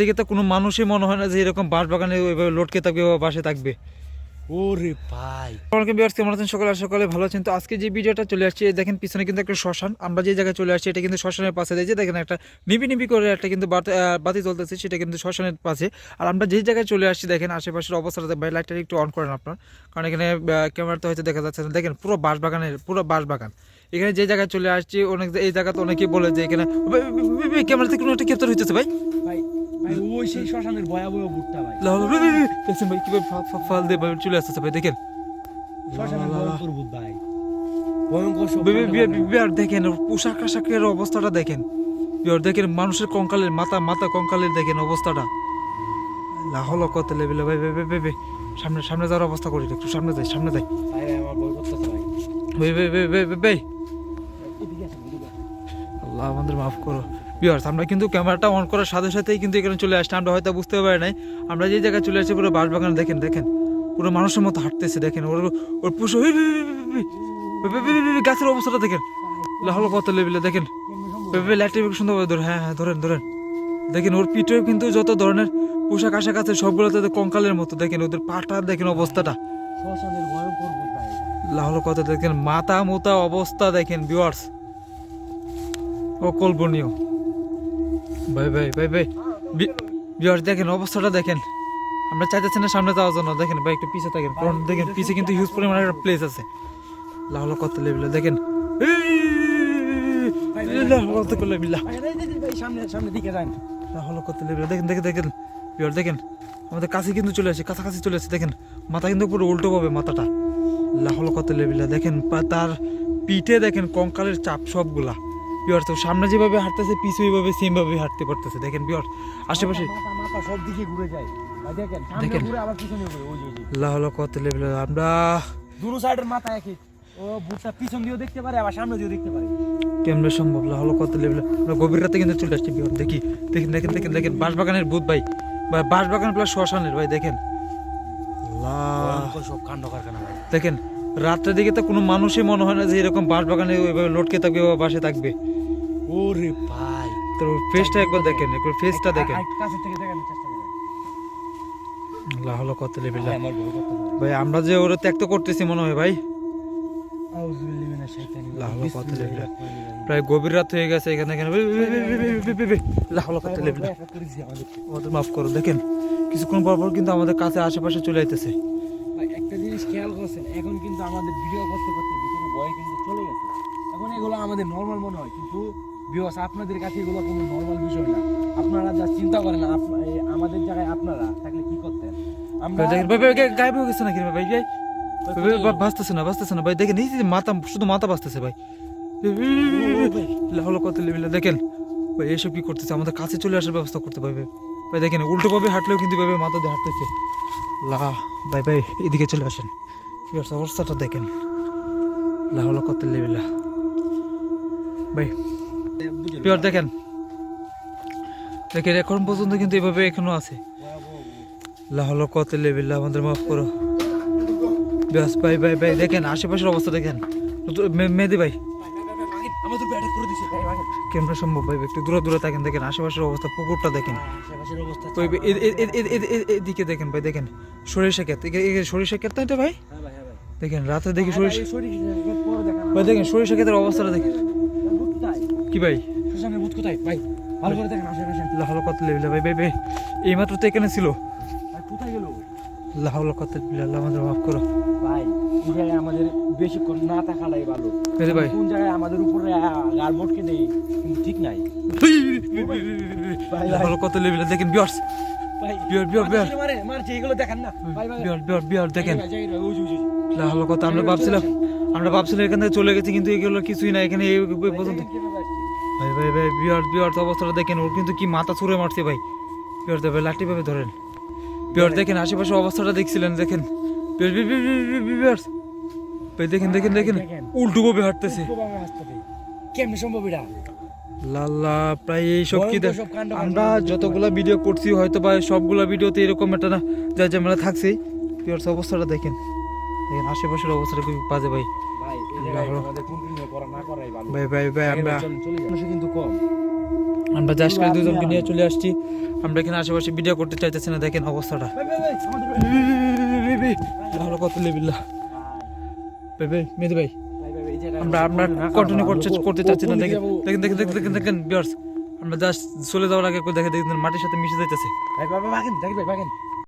দিকে তো কোনো মানুষই মনে হয় না যে এরকম বাঁশ বাগানে ওইভাবে লটকে থাকবে বা বাসে থাকবে। ওরে ভাই। কেমন আছেন সকালে? সকালে ভালো আছেন। তো আজকে যে ভিডিওটা চলে আসছে দেখেন পিছনে কিন্তু একটা শ্মশান। আমরা যে জায়গায় চলে আসছি এটা কিন্তু শ্মশানের পাশে। দেখছি দেখেন একটা নিবি নিবি করে একটা কিন্তু বাতি বাতি চলতেছে সেটা কিন্তু শ্মশানের পাশে। আর আমরা যে জায়গায় চলে আসছি দেখেন আশেপাশের অবস্থাটা ভাই লাইটটা একটু অন করেন আপনার। কারণ এখানে ক্যামেরাতে হয়তো দেখা যাচ্ছে না। দেখেন পুরো বাঁশ বাগানের পুরো বাঁশ বাগান এখানে যে জায়গায় চলে আসছি অনেক এই জায়গাতে অনেকেই বলে যে এখানে ক্যামেরাতে কোনো একটা ক্যাপচার হইতেছে ভাই। ভাই ভাই ওই সেই শ্মশানের ভয়াবহ বুটটা ভাই লাল দেখছেন ভাই কীভাবে ফা- ফা- ফাল দিয়ে ভাই চলে আসতেছে ভাই দেখেন শ্মশানের ভয়ঙ্কর ভূত ভাই ভয়ঙ্কর বে- বে- বে- দেখেন পোশাক আশাকের অবস্থাটা দেখেন বিয়ার দেখেন মানুষের কঙ্কালের মাথা মাথা কঙ্কালের দেখেন অবস্থাটা লাহল কত লেভেলে ভাই ভাই ভাই, ভাই সামনে সামনে যাওয়ার অবস্থা করি একটু সামনে যাই সামনে যাই ভাই ভাই আমার ভয় করতেছে ভাই ভাই ভাই। আল্লাহ আমাদের মাফ করো বিয়ার্স আমরা কিন্তু ক্যামেরাটা অন করার সাথে সাথেই কিন্তু এখানে চলে আসছি আমরা হয়তো বুঝতে পারি নাই আমরা যে জায়গায় চলে আসছি পুরো বাঁশবাগান দেখেন দেখেন পুরো মানুষের মতো হাঁটতেছে দেখেন ওর ওর পুষো গাছের অবস্থাটা দেখেন লাহল কত লেভেলে দেখেন কেমনে সম্ভব? ভেবে লাইটটা বেশ সুন্দর ধরে হ্যাঁ হ্যাঁ ধরেন ধরেন দেখেন ওর পিঠেও কিন্তু যত ধরনের পোশাক আশাক আছে সবগুলোতে তো কঙ্কালের মতো দেখেন ওদের পাটা দেখেন অবস্থাটা লাহল কথা দেখেন মাথা মোতা অবস্থা দেখেন ভিউয়ার্স অকল্পনীয় ভাই ভাই ভাই ভাই। ভিউয়ার্স দেখেন, অবস্থাটা দেখেন। আমরা চাইতেছি না সামনে যাওয়ার জন্য। দেখেন, ভাই, একটু পিছে থাকেন। কারণ দেখেন, পিছে কিন্তু হিউজ পরিমাণের একটা প্লেস আছে। লাহল কত লেভেলে দেখেন। সামনে সামনে দেখেন দেখেন দেখেন। দেখেন, আমাদের কাছে কিন্তু চলে আসে, কাছাকাছি চলে আসে, দেখেন। মাথা কিন্তু পুরো উল্টো পাবে মাথাটা। লাহল কত লেবিলা দেখেন তার পিঠে দেখেন, কঙ্কালের চাপ সবগুলা। বিয়ার তো সামনে যেভাবে হাঁটতেছে পিছু এইভাবে সেম ভাবে হাঁটতে পারতেছে। দেখেন বিয়ার আশেপাশে সব দিকে ঘুরে যায়। দেখেন দেখেন। লাহল কত লেবিলা আমরা দুনো সাইডের মাথা একই। ও বুটটা পিছন দিয়েও দেখতে পারে আবার সামনে দিয়েও দেখতে পারে। কেমনে সম্ভব লাহল কত লেবিলা আমরা গভীর রাতে কিন্তু চলে আসছি বিয়ার দেখি। দেখেন দেখেন দেখেন দেখেন বাঁশবাগানের ভূত ভাই। বা বাঁশবাগান প্লাস শ্মশানের ভাই দেখেন। আল্লাহ সব কাণ্ড কারখানা ভাই। দেখেন রাত্রের দিকে তো কোনো মানুষই মনে হয় না যে এরকম বাঁশ বাগানে ওইভাবে লটকে থাকবে বা বাসে থাকবে। ওরে ভাই। তো ফেসটা একবার দেখেন একবার ফেসটা দেখেন। কাছে থেকে দেখানোর চেষ্টা করেন আল্লাহ হলো কত লেভেল ভাই আমরা যে ওরা ত্যাগ তো করতেছি মনে হয় ভাই। প্রায় গভীর রাত হয়ে গেছে এখানে। আমাদের। মাফ করো দেখেন কিছুক্ষণ পর পর কিন্তু আমাদের কাছে আশেপাশে চলে আইতেছে। ভাই, একটা জিনিস খেয়াল করছেন এখন কিন্তু আমাদের ভিডিও করতে করতে ভিতরে ভয় কিন্তু চলে গেছে। এখন এগুলো আমাদের নর্মাল মনে হয় কিন্তু বিকজ আপনাদের কাছে এগুলো কোনো নর্মাল বিষয় না। আপনারা যা চিন্তা করেন আমাদের জায়গায় আপনারা থাকলে কি করতেন? আমরা গায়েব হয়ে গেছে নাকি ভাই ভাই? না না। ভাই দেখেন এই যে মাথা শুধু মাথা ভাই। হলো কত লেভেল দেখেন। ভাই এসব কি করতেছে? আমাদের কাছে চলে আসার ব্যবস্থা করতে পারবে। ভাই দেখেন উল্টো ভাবে হাঁটলেও কিন্তু ভাবে মাথা দিয়ে হাঁটতেছে। লা ভাই ভাই এদিকে চলে আসেন। অবস্থাটা দেখেন। লা হলো কত লেভেল। ভাই? পিওর দেখেন দেখেন এখন পর্যন্ত কিন্তু এভাবে এখনও আছে লা হলো কত লেভেল আমাদের মাফ করো ব্যাস ভাই ভাই ভাই দেখেন আশেপাশের অবস্থা দেখেন মেহেদি ভাই। কেমন সম্ভব ভাই একটু দূরে দূরে থাকেন দেখেন আশেপাশের অবস্থা পুকুরটা দেখেন এদিকে দেখেন ভাই দেখেন সরিষা ক্ষেত সরিষা ক্ষেত এটা ভাই হ্যাঁ হ্যাঁ ভাই। দেখেন রাতে দেখি হ্যাঁ সরিষা ভাই, দেখান। সরিষা ক্ষেতের অবস্থাটা দেখেন? কি ভাই? শ্মশানের ভূত কোথায়? ভাই, ভালো করে দেখেন আশেপাশে। লাহল কত লেবিলা ভাই ভাই ভাই। এইমাত্র তো এখানে ছিল। ভাই, কোথায় গেল? লাহল কত লেবিলা আমাদের মাফ করো। ভাই, এই জায়গায় আমাদের বেশিক্ষণ না থাকাটাই ভালো। ভাই। কোন জায়গায় আমাদের উপরে গার মটকে দেয় কিন্তু ঠিক নাই। ভাই, লাহল কত লেবিলা দেখেন বিয়ার্স আমরা ভাবছিলাম আমরা ভাবছিলাম এখান থেকে চলে গেছি কিন্তু এগুলো কিছুই না এখানে এই পর্যন্ত। ভাই ভাই ভাই বিয়ার বিয়ার অবস্থাটা দেখেন ওর কিন্তু কি মাথা ছুঁড়ে মারছে ভাই। বিয়ার ভাই লাঠি ভাবে ধরেন। বিয়ার দেখেন আশেপাশে অবস্থাটা দেখছিলেন দেখেন। বিয়ার ভাই দেখেন দেখেন দেখেন। উল্টো ভাবে হাঁটতেছে। আসতেছে? সম্ভব এটা? লাল্লা প্রায় এই সব কি আমরা যতগুলা ভিডিও করছি হয়তো বা সবগুলা ভিডিওতে এরকম একটা না যা ঝামেলা থাকছে বিয়ার অবস্থাটা দেখেন। দেখেন আশেপাশের অবস্থাটা খুবই বাজে ভাই। ভাই এই জায়গায় আমাদের কন্টিনিউ করা না করাই ভালো ভাই ভাই ভাই আমরা কিন্তু কম জাস্ট করে দুজনকে নিয়ে চলে আসছি আমরা এখানে আশেপাশে ভিডিও করতে চাইতেছি না দেখেন অবস্থাটা ভাই, ভাই, ভাই, ভালো কত লেবিল্লা বেবে ভাই ভাই, ভাই, আমরা আমরা কন্টিনিউ করতে করতে চাচ্ছি না দেখেন? দেখেন দেখেন দেখেন দেখেন দেখেন বিয়ার্স আমরা জাস্ট চলে যাওয়ার আগে দেখে দেখেন মাটির সাথে মিশে যাইতেছে ভাই, ভাই, ভাই, ভাগেন, জাকির ভাই, ভাগেন।